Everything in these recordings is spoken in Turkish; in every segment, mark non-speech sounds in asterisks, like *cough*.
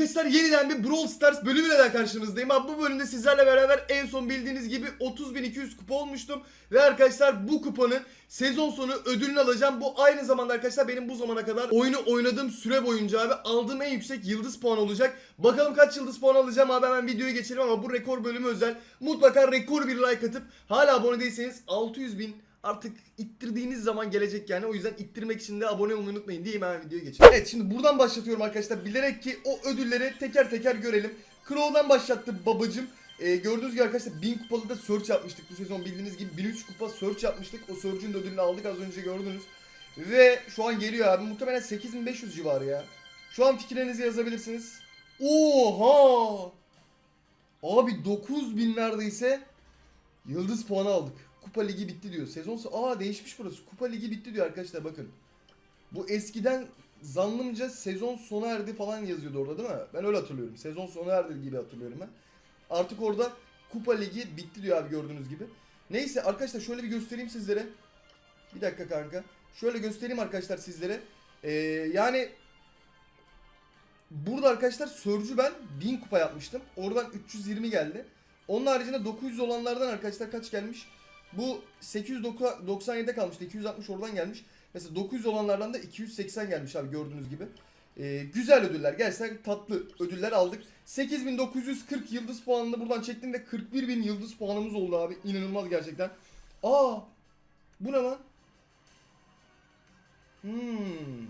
arkadaşlar yeniden bir Brawl Stars bölümüyle daha karşınızdayım. Abi bu bölümde sizlerle beraber en son bildiğiniz gibi 30.200 kupa olmuştum. Ve arkadaşlar bu kupanın sezon sonu ödülünü alacağım. Bu aynı zamanda arkadaşlar benim bu zamana kadar oyunu oynadığım süre boyunca abi aldığım en yüksek yıldız puan olacak. Bakalım kaç yıldız puan alacağım abi hemen videoya geçelim ama bu rekor bölümü özel. Mutlaka rekor bir like atıp hala abone değilseniz 600 bin artık ittirdiğiniz zaman gelecek yani. O yüzden ittirmek için de abone olmayı unutmayın diyeyim hemen videoya geçelim. Evet şimdi buradan başlatıyorum arkadaşlar. Bilerek ki o ödülleri teker teker görelim. Crow'dan başlattı babacım. Ee, gördüğünüz gibi arkadaşlar 1000 kupalı da search yapmıştık bu sezon bildiğiniz gibi 1003 kupa search yapmıştık. O search'ün ödülünü aldık az önce gördünüz. Ve şu an geliyor abi muhtemelen 8500 civarı ya. Şu an fikirlerinizi yazabilirsiniz. Oha! Abi 9000 neredeyse yıldız puanı aldık. Kupa ligi bitti diyor. Sezon Aa değişmiş burası. Kupa ligi bitti diyor arkadaşlar bakın. Bu eskiden zannımca sezon sona erdi falan yazıyordu orada değil mi? Ben öyle hatırlıyorum. Sezon sona erdi gibi hatırlıyorum ben. Artık orada Kupa Ligi bitti diyor abi gördüğünüz gibi. Neyse arkadaşlar şöyle bir göstereyim sizlere. Bir dakika kanka. Şöyle göstereyim arkadaşlar sizlere. Ee, yani burada arkadaşlar Sörcü ben 1000 kupa yapmıştım. Oradan 320 geldi. Onun haricinde 900 olanlardan arkadaşlar kaç gelmiş? Bu 897'de kalmıştı. 260 oradan gelmiş. Mesela 900 olanlardan da 280 gelmiş abi gördüğünüz gibi. Ee, güzel ödüller. Gerçekten tatlı ödüller aldık. 8940 yıldız puanını buradan çektim ve 41.000 yıldız puanımız oldu abi. İnanılmaz gerçekten. Aa! Bu ne lan? Hmm.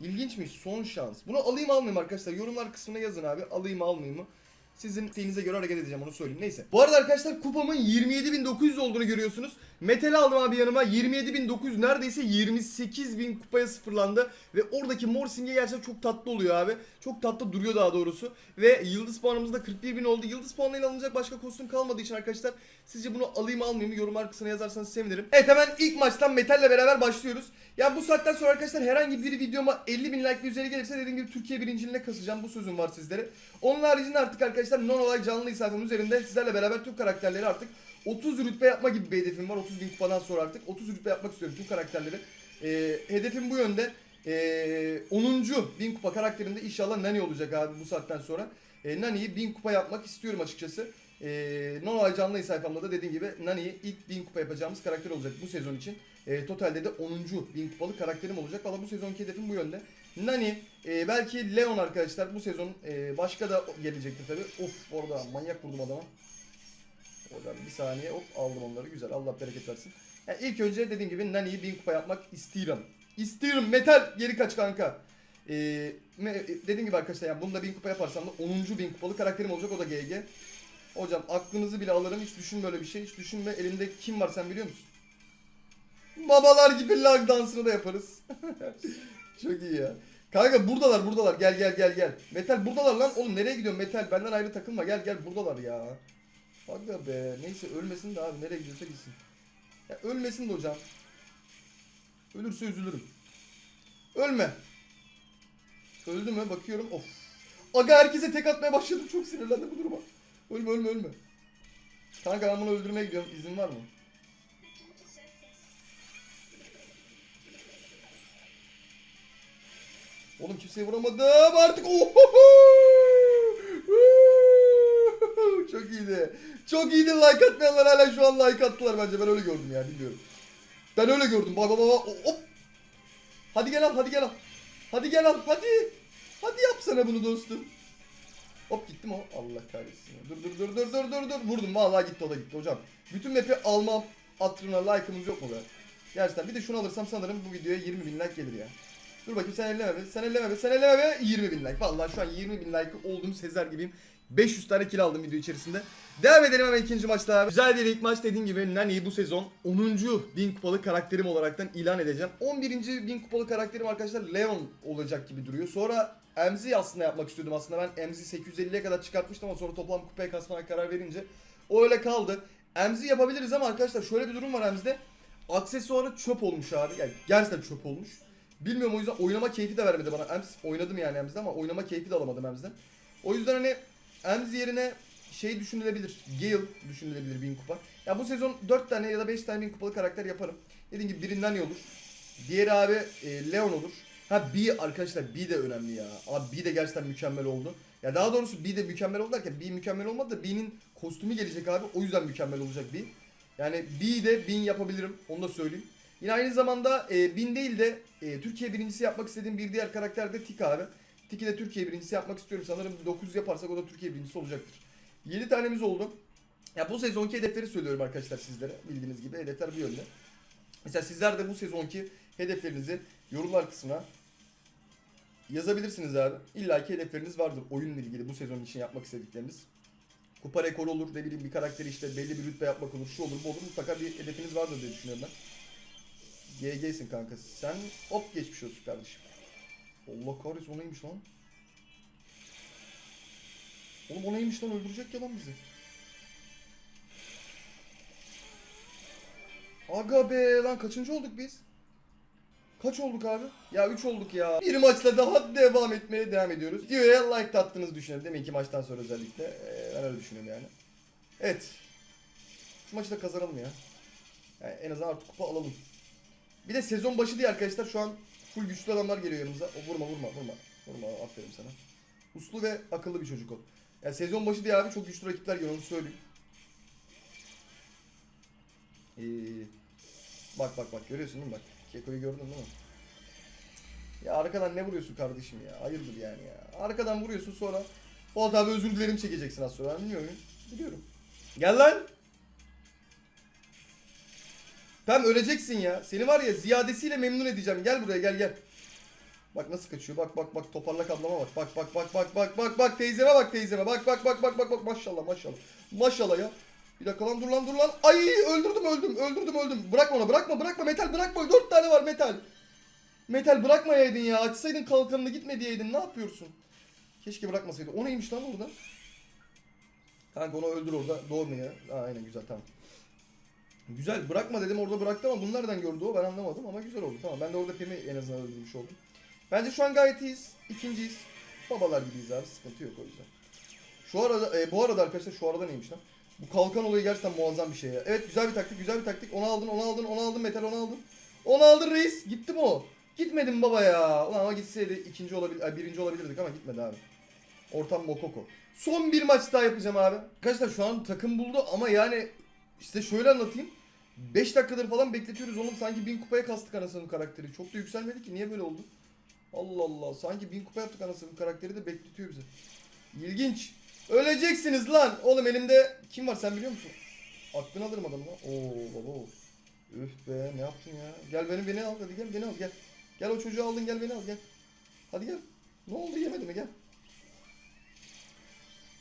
İlginçmiş. Son şans. Bunu alayım almayayım arkadaşlar. Yorumlar kısmına yazın abi. Alayım almayayım mı? Sizin isteğinize göre hareket edeceğim onu söyleyeyim. Neyse. Bu arada arkadaşlar kupamın 27.900 olduğunu görüyorsunuz. Metal aldım abi yanıma. 27.900 neredeyse 28.000 kupaya sıfırlandı. Ve oradaki mor simge gerçekten çok tatlı oluyor abi. Çok tatlı duruyor daha doğrusu. Ve yıldız puanımız da 41.000 oldu. Yıldız puanıyla alınacak başka kostüm kalmadığı için arkadaşlar sizce bunu alayım almayayım yorumlar kısmına yazarsanız sevinirim. Evet hemen ilk maçtan Metal'le beraber başlıyoruz. Ya bu saatten sonra arkadaşlar herhangi bir videoma 50.000 like ve üzeri gelirse dediğim gibi Türkiye birinciliğine kasacağım. Bu sözüm var sizlere. Onun haricinde artık arkadaşlar non olay canlı sayfamın üzerinde sizlerle beraber tüm karakterleri artık 30 rütbe yapma gibi bir hedefim var. 30 bin kupadan sonra artık 30 rütbe yapmak istiyorum tüm karakterleri. Ee, hedefim bu yönde. Ee, 10. bin kupa karakterinde inşallah Nani olacak abi bu saatten sonra. Ee, Nani'yi 1000 kupa yapmak istiyorum açıkçası. Ee, non canlı sayfamda da dediğim gibi Nani'yi ilk 1000 kupa yapacağımız karakter olacak bu sezon için. Ee, totalde de 10. 1000 kupalı karakterim olacak. Valla bu sezonki hedefim bu yönde. Nani, e, belki Leon arkadaşlar bu sezon e, başka da gelecektir tabi. Of orada manyak vurdum adama. Oradan bir saniye hop aldım onları güzel Allah bereket versin. Yani ilk önce dediğim gibi Nani'yi 1000 kupa yapmak istiyorum. İstiyorum metal geri kaç kanka. Ee, dediğim gibi arkadaşlar yani bunu da 1000 kupa yaparsam da 10. 1000 kupalı karakterim olacak o da GG. Hocam aklınızı bile alırım hiç düşünme öyle bir şey hiç düşünme elimde kim var sen biliyor musun? Babalar gibi lag dansını da yaparız. *laughs* Çok iyi ya. Kanka buradalar buradalar gel gel gel gel. Metal buradalar lan oğlum nereye gidiyorsun Metal benden ayrı takılma gel gel buradalar ya. Aga be neyse ölmesin de abi nereye gidiyorsa gitsin. Ya ölmesin de hocam. Ölürse üzülürüm. Ölme. Öldü mü bakıyorum of. Aga herkese tek atmaya başladım çok sinirlendim bu duruma. Ölme ölme ölme. Kanka ben bunu öldürmeye gidiyorum izin var mı? Oğlum kimseye vuramadım artık. Ohoho! Çok iyiydi. Çok iyiydi like atmayanlar hala şu an like attılar bence. Ben öyle gördüm ya bilmiyorum. Ben öyle gördüm. Bak bak bak. Hop. Hadi gel al hadi gel al. Hadi gel al hadi. Hadi yapsana bunu dostum. Hop gittim o. Allah kahretsin. Dur dur dur dur dur dur dur. Vurdum vallahi gitti o da gitti hocam. Bütün map'i almam hatırına like'ımız yok mu be? Gerçekten bir de şunu alırsam sanırım bu videoya 20 bin like gelir ya. Dur bakayım sen elleme be. Sen elleme be. Sen elleme be. 20 bin like. Vallahi şu an 20 bin like oldum Sezer gibiyim. 500 tane kill aldım video içerisinde. Devam edelim hemen ikinci maçta. Güzel bir ilk maç dediğim gibi Nani'yi bu sezon 10. bin kupalı karakterim olaraktan ilan edeceğim. 11. bin kupalı karakterim arkadaşlar Leon olacak gibi duruyor. Sonra Emzi aslında yapmak istiyordum aslında ben Emzi 850'ye kadar çıkartmıştım ama sonra toplam kupaya kasmaya karar verince o öyle kaldı. Emzi yapabiliriz ama arkadaşlar şöyle bir durum var Emzi'de. Aksesuarı çöp olmuş abi. Yani gerçekten çöp olmuş. Bilmiyorum o yüzden oynama keyfi de vermedi bana. Ems oynadım yani Ems'de ama oynama keyfi de alamadım Ems'den. O yüzden hani Ems yerine şey düşünülebilir. Gale düşünülebilir 1000 kupa. Ya bu sezon 4 tane ya da 5 tane 1000 kupalı karakter yaparım. Dediğim gibi birinden iyi olur. Diğeri abi e, Leon olur. Ha B arkadaşlar B de önemli ya. Abi B de gerçekten mükemmel oldu. Ya daha doğrusu B de mükemmel oldu derken B mükemmel olmadı da B'nin kostümü gelecek abi. O yüzden mükemmel olacak B. Yani B de 1000 yapabilirim. Onu da söyleyeyim. Yine aynı zamanda e, 1000 değil de e, Türkiye birincisi yapmak istediğim bir diğer karakter de Tik abi. Tik'i de Türkiye birincisi yapmak istiyorum. Sanırım 900 yaparsak o da Türkiye birincisi olacaktır. 7 tanemiz oldu. Ya bu sezonki hedefleri söylüyorum arkadaşlar sizlere. Bildiğiniz gibi hedefler bu yönde. Mesela sizler de bu sezonki hedeflerinizi yorumlar kısmına yazabilirsiniz abi. İlla ki hedefleriniz vardır oyunla ilgili bu sezon için yapmak istedikleriniz. Kupa rekoru olur, ne bileyim bir karakteri işte belli bir rütbe yapmak olur, şu olur, bu olur. Mutlaka bir hedefiniz vardır diye düşünüyorum ben. GG'sin kanka. Sen hop geçmiş olsun kardeşim. Allah kahretsin o neymiş lan? Oğlum o neymiş lan öldürecek ya lan bizi. Aga be lan kaçıncı olduk biz? Kaç olduk abi? Ya 3 olduk ya. Bir maçla daha devam etmeye devam ediyoruz. Videoya like attığınızı düşünüyorum. Deminki maçtan sonra özellikle. Ee, ben öyle düşünüyorum yani. Evet. Şu maçı da kazanalım ya. Yani en azından artık kupa alalım. Bir de sezon başı diye arkadaşlar şu an full güçlü adamlar geliyor yanımıza. O vurma vurma vurma. Vurma aferin sana. Uslu ve akıllı bir çocuk ol. Yani sezon başı diye abi çok güçlü rakipler geliyor onu söyleyeyim. Ee, bak bak bak görüyorsun değil mi bak. Keko'yu gördün değil mi? Ya arkadan ne vuruyorsun kardeşim ya? Hayırdır yani ya. Arkadan vuruyorsun sonra Polat abi özür dilerim çekeceksin az sonra. Bilmiyor muyum? Biliyorum. Gel lan. Tamam öleceksin ya. Seni var ya ziyadesiyle memnun edeceğim. Gel buraya gel gel. Bak nasıl kaçıyor. Bak bak bak toparlak ablama bak. Bak bak bak bak bak bak bak teyzeme bak teyzeme. Bak bak bak bak bak bak maşallah maşallah. Maşallah ya. Bir dakika lan dur lan dur lan. Ay öldürdüm öldüm öldürdüm öldüm. Bırakma onu bırakma bırakma metal bırakma. Dört tane var metal. Metal bırakmayaydın ya. Açsaydın kalkanını gitme diyeydin. Ne yapıyorsun? Keşke bırakmasaydın. O neymiş lan orada? Kanka onu öldür orada. Doğru mu ya? Aynen güzel tamam. Güzel bırakma dedim orada bıraktı ama bunu nereden gördü o ben anlamadım ama güzel oldu tamam ben de orada Pem'i en azından öldürmüş oldum. Bence şu an gayet iyiyiz. İkinciyiz. Babalar gibiyiz abi sıkıntı yok o yüzden. Şu arada e, bu arada arkadaşlar şu arada neymiş lan? Bu kalkan olayı gerçekten muazzam bir şey ya. Evet güzel bir taktik güzel bir taktik. Onu aldın onu aldın onu aldın metal onu aldın. Onu aldın reis. Gitti mi o? Gitmedi mi baba ya? Ulan ama gitseydi ikinci olabilir, birinci olabilirdik ama gitmedi abi. Ortam mokoko. Son bir maç daha yapacağım abi. Arkadaşlar şu an takım buldu ama yani işte şöyle anlatayım. 5 dakikadır falan bekletiyoruz oğlum. Sanki 1000 kupaya kastık anasının karakteri. Çok da yükselmedi ki. Niye böyle oldu? Allah Allah. Sanki 1000 kupa yaptık anasının karakteri de bekletiyor bizi. İlginç. Öleceksiniz lan. Oğlum elimde kim var sen biliyor musun? Aklını alırım adamı lan. Oo baba. Üf be ne yaptın ya? Gel beni beni al hadi gel beni al gel. Gel o çocuğu aldın gel beni al gel. Hadi gel. Ne oldu yemedi mi gel.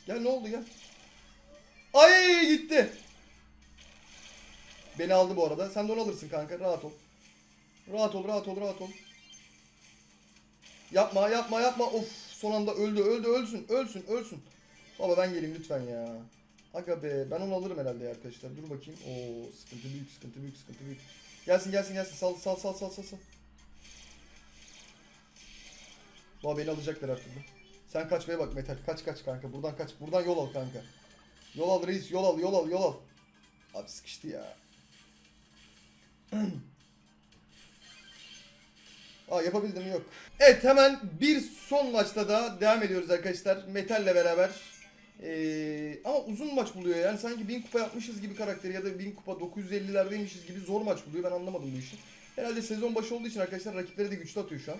Gel ne oldu gel. Ay gitti. Beni aldı bu arada. Sen de onu alırsın kanka. Rahat ol. Rahat ol, rahat ol, rahat ol. Yapma, yapma, yapma. Of, son anda öldü, öldü, ölsün, ölsün, ölsün. Baba ben geleyim lütfen ya. Aga be, ben onu alırım herhalde ya arkadaşlar. Dur bakayım. Oo, sıkıntı büyük, sıkıntı büyük, sıkıntı büyük. Gelsin, gelsin, gelsin. Sal, sal, sal, sal, sal, sal. Baba beni alacaklar her türlü. Sen kaçmaya bak Metal. Kaç kaç kanka. Buradan kaç. Buradan yol al kanka. Yol al reis. Yol al, yol al, yol al. Abi sıkıştı ya. Aa yapabildim yok. Evet hemen bir son maçta da devam ediyoruz arkadaşlar. Metal'le beraber. Ee, ama uzun maç buluyor yani sanki 1000 kupa yapmışız gibi karakteri ya da 1000 kupa 950'lerdeymişiz gibi zor maç buluyor ben anlamadım bu işi. Herhalde sezon başı olduğu için arkadaşlar rakipleri de güçlü atıyor şu an.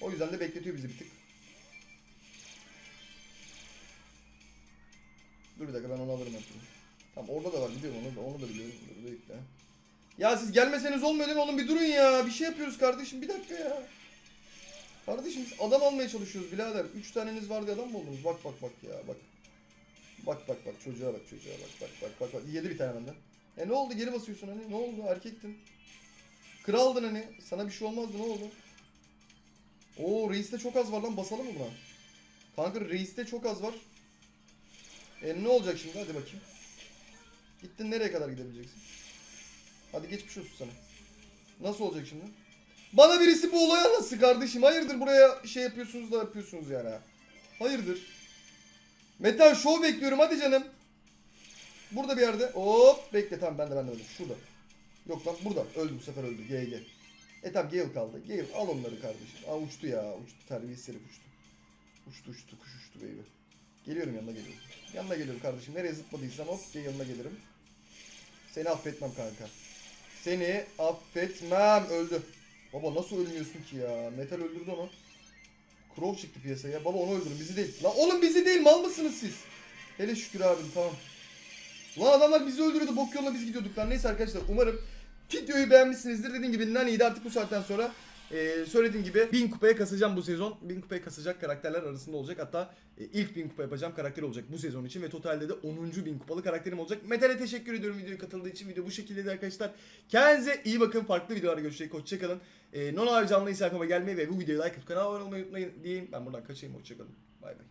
O yüzden de bekletiyor bizi bir tık. Dur bir dakika ben onu alırım artık. Tamam orada da var biliyorum onu onu da biliyorum. Dur bekle. Ya siz gelmeseniz olmuyor değil mi oğlum bir durun ya. Bir şey yapıyoruz kardeşim bir dakika ya. Kardeşim biz adam almaya çalışıyoruz birader. Üç taneniz var diye adam mı oldunuz? Bak bak bak ya bak. Bak bak bak çocuğa bak çocuğa bak bak bak bak bak. Yedi bir tane benden. E ne oldu geri basıyorsun hani ne oldu erkektin. Kraldın hani sana bir şey olmazdı ne oldu? Oo reiste çok az var lan basalım mı buna? Kanka reiste çok az var. E ne olacak şimdi hadi bakayım. Gittin nereye kadar gidebileceksin? Hadi geçmiş olsun sana. Nasıl olacak şimdi? Bana birisi bu olayı anlatsın kardeşim. Hayırdır buraya şey yapıyorsunuz da yapıyorsunuz yani. ha? Hayırdır? Metal show bekliyorum hadi canım. Burada bir yerde. Hop bekle tamam ben de ben de öldüm. Şurada. Yok lan burada. Öldü bu sefer öldü. GG. E tamam Gale kaldı. Gale al onları kardeşim. Aa uçtu ya. Uçtu terbiyesiz uçtu. Uçtu uçtu kuş uçtu baby. Geliyorum yanına geliyorum. Yanına geliyorum kardeşim. Nereye zıpladıysam hop yanına gelirim. Seni affetmem kanka. Seni affetmem. Öldü. Baba nasıl ölmüyorsun ki ya? Metal öldürdü onu. Crow çıktı piyasaya. Baba onu öldürün bizi değil. Lan oğlum bizi değil mal mısınız siz? Hele şükür abim tamam. Lan adamlar bizi öldürüyordu. Bok yoluna biz gidiyorduk lan. Neyse arkadaşlar umarım videoyu beğenmişsinizdir. Dediğim gibi Nani'yi de artık bu saatten sonra e, söylediğim gibi 1000 kupaya kasacağım bu sezon. 1000 kupaya kasacak karakterler arasında olacak. Hatta e, ilk 1000 kupa yapacağım karakter olacak bu sezon için. Ve totalde de 10. 1000 kupalı karakterim olacak. Metal'e teşekkür ediyorum videoya katıldığı için. Video bu şekildeydi arkadaşlar. Kendinize iyi bakın. Farklı videolarda görüşecek. Hoşçakalın. E, Nono abi canlı sayfama gelmeyi ve bu videoyu like atıp kanala abone olmayı unutmayın diyeyim. Ben buradan kaçayım. Hoşçakalın. Bay bay.